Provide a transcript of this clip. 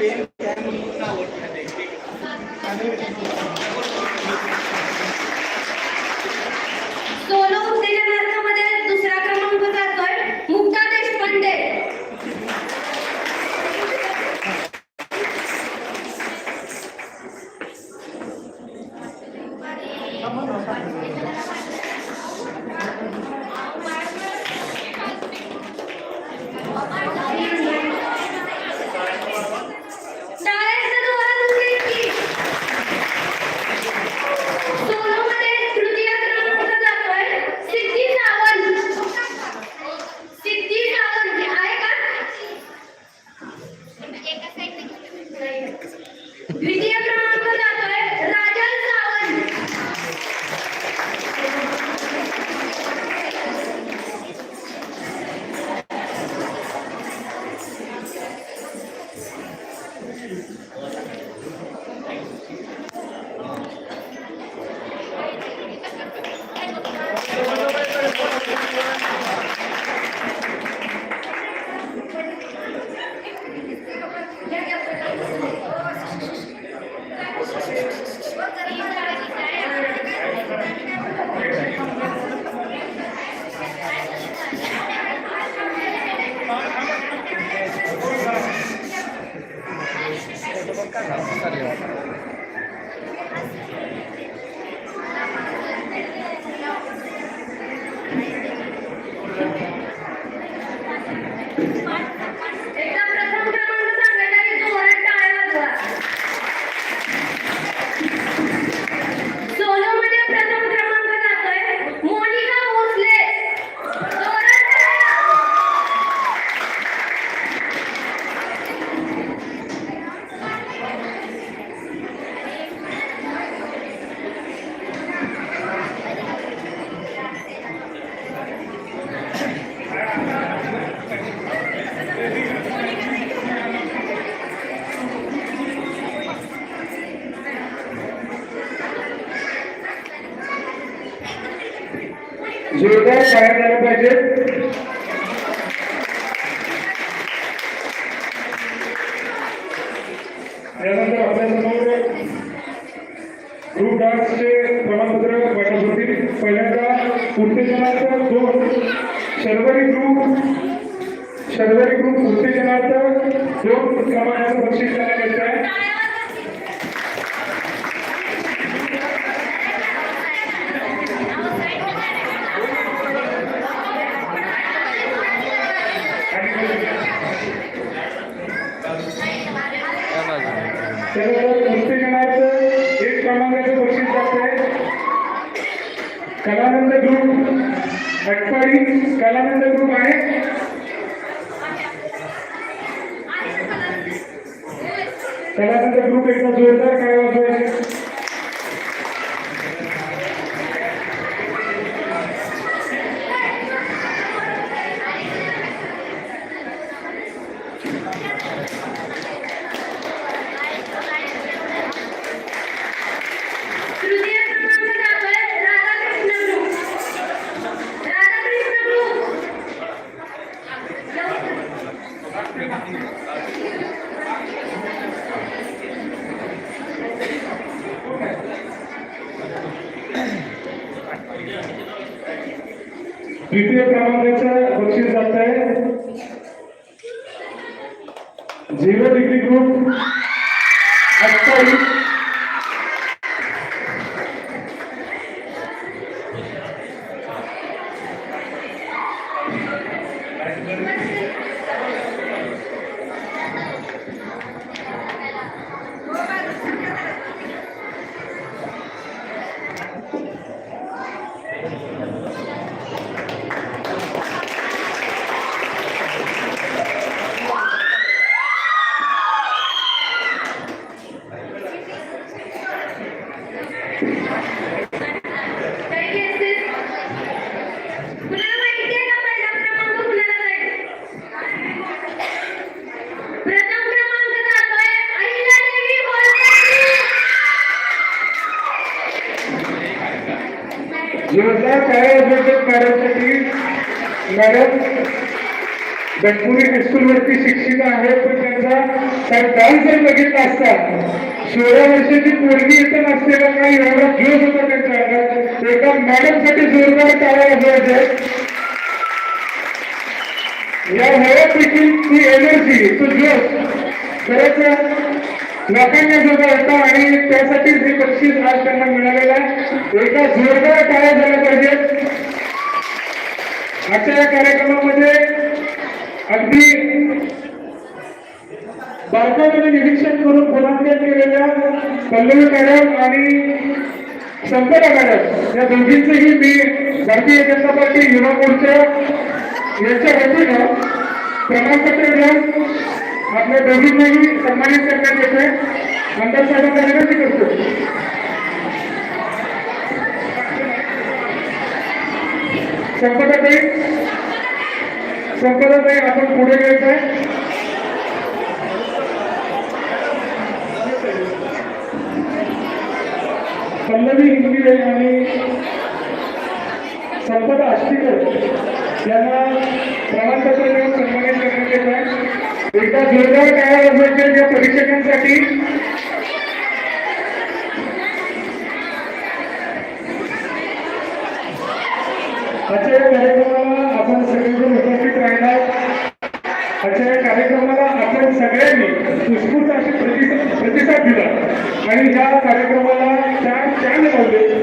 Pen can म्हणून आवडतात solo उत्तेजनार्थामध्ये दुसरा क्रमांक जातोय मुक्ता देशपांडे. जोरदार टाळ्या झाल्या पाहिजेत यानंतर आपल्यासमोर ग्रुप डान्सचे प्रमाणपत्र वाटप होतील पहिल्यांदा उत्तेजनार्थ दोन शर्वरी ग्रुप शर्वरी ग्रुप उत्तेजनार्थ दोन क्रमांकाचं बक्षीस देण्यात येत आहे त्यानंतर उत्तेजनार्थ एक क्रमांकाचं बक्षीस जात आहे कलानंद ग्रुप अटपाडी कलानंद ग्रुप आहे. कलानंद ग्रुप एकदा जोरदार काय वाजवायचे तृतीय क्रमांक जातोय राधाकृष्ण ग्रुप राधाकृष्ण ग्रुप द्वितीय क्रमांकाचं बक्षीस जात आहे. झिरो डिग्री ग्रुप अठ्ठावीस काही cases कुणाला माहिती आहे का पहिला क्रमांक कुणाला जाईल प्रथम क्रमांक जातोय अहिल्यादेवी होळकर जोरदार टाळ्या वाजवायचे मॅडमसाठी मॅडम गणपुरी हायस्कूलवरती शिक्षिका आहेत पण त्यांचा काय डान्स जर बघितला असता सोळा वर्षाची पोरगी इथं असलेला काही एवढा जोश होता त्यांच्या अंगात. एका मॅडमसाठी जोरदार टाळ्या वाजवायच्या या वयापैकी ती एनर्जी तो जोश खरंच लोकांना जोगा होता आणि त्यासाठी हे बक्षीस आज त्यांना मिळालेला एका जोरदार टाळ्या झाल्या पाहिजेत. आजच्या या कार्यक्रमामध्ये अगदी बारकाईने निरीक्षण करून गुणांकन केलेल्या पल्लवी मॅडम आणि संपदा मॅडम या दोघींचंही मी भारतीय जनता पार्टी युवा मोर्चा यांच्या वतीनं प्रमाणपत्र देऊन आपल्या दोघींनाही सन्मानित करण्यात येते आमदार साहेबांना संपदाताई आपण पुढे घ्यायचं आहे पल्लवी इंगळे आणि संपदा आष्टीकर यांना प्रमाणपत्र देऊन सन्मानित करण्यात येत आहे. एका जोरदार काळा वाजवायच्या या परीक्षकांसाठी आजच्या या कार्यक्रमाला आपण सगळेजण उपस्थित आजच्या या कार्यक्रमाला आपण सगळ्यांनी उत्स्फूर्त अशी प्रतिसाद प्रतिसाद दिला. आणि या कार्यक्रमाला चार चांद लावले.